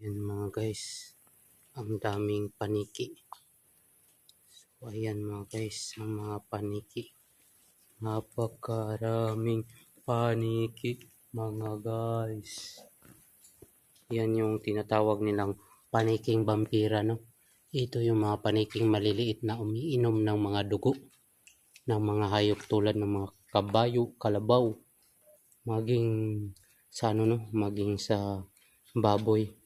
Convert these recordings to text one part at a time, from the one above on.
Yan mga guys. Ang daming paniki. So, ayan mga guys. Ang mga paniki. Napakaraming paniki mga guys. Yan yung tinatawag nilang paniking vampira no. Ito yung mga paniking maliliit na umiinom ng mga dugo ng mga hayop tulad ng mga kabayo, kalabaw, maging sa ano no, maging sa baboy.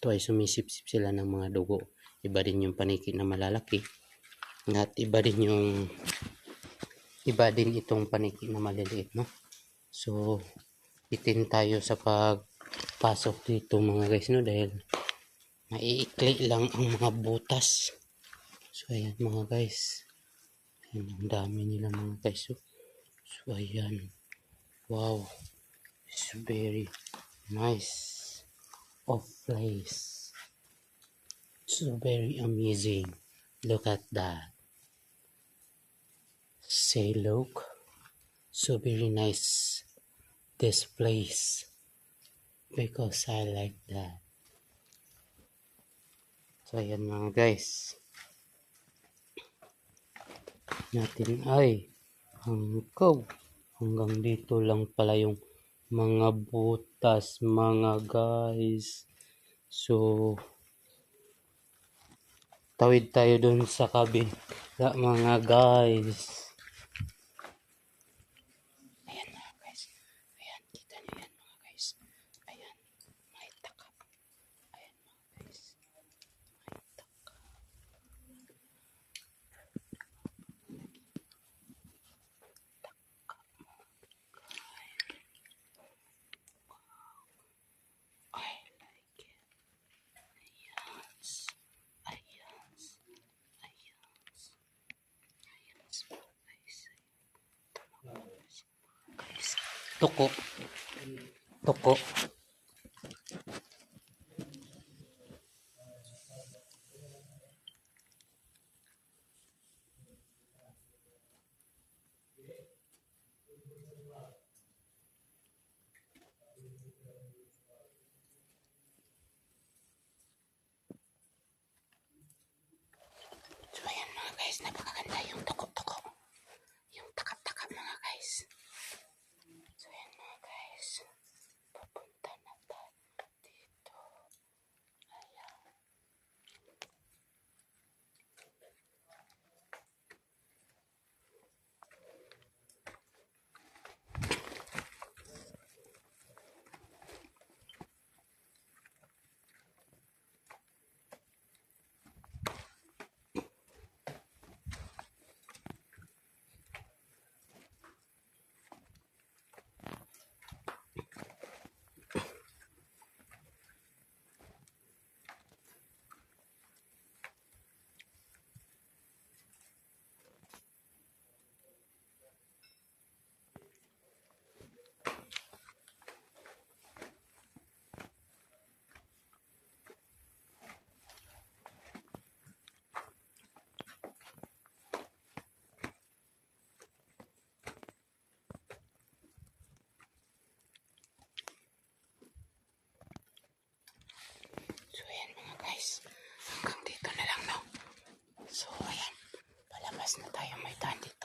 Ito ay sumisip-sip sila ng mga dugo. Iba din yung paniki na malalaki. At iba din yung iba din itong paniki na maliliit no. So itin tayo sa pagpasok dito mga guys no dahil maiikli lang ang mga butas. So ayan mga guys. Ayan, ang dami nila mga guys. So, so ayan. Wow. It's very nice of place. So very amazing. Look at that. Say look. So very nice this place because I like that. So ayan mga guys. Natin ay hanggaw. Hanggang dito lang pala yung mga butas mga guys. So tawid tayo dun sa kabila mga guys. Ayan mga guys. Ayan, kita nyo yan mga guys. Ayan, may takap. Ayan mga guys. May takap. I like it. Ayan. Ayan. Ayan. Ayan. Guys. Guys. Tuko. Tuko. So ayan mga guys, napakaganda yung tuko-tuko. Yung takap-takap mga guys. So ayan mga guys, pupunta na tayo dito. Ayan. So ayan mga guys, hanggang dito na lang no. So ayan, palabas na tayo may daan dito.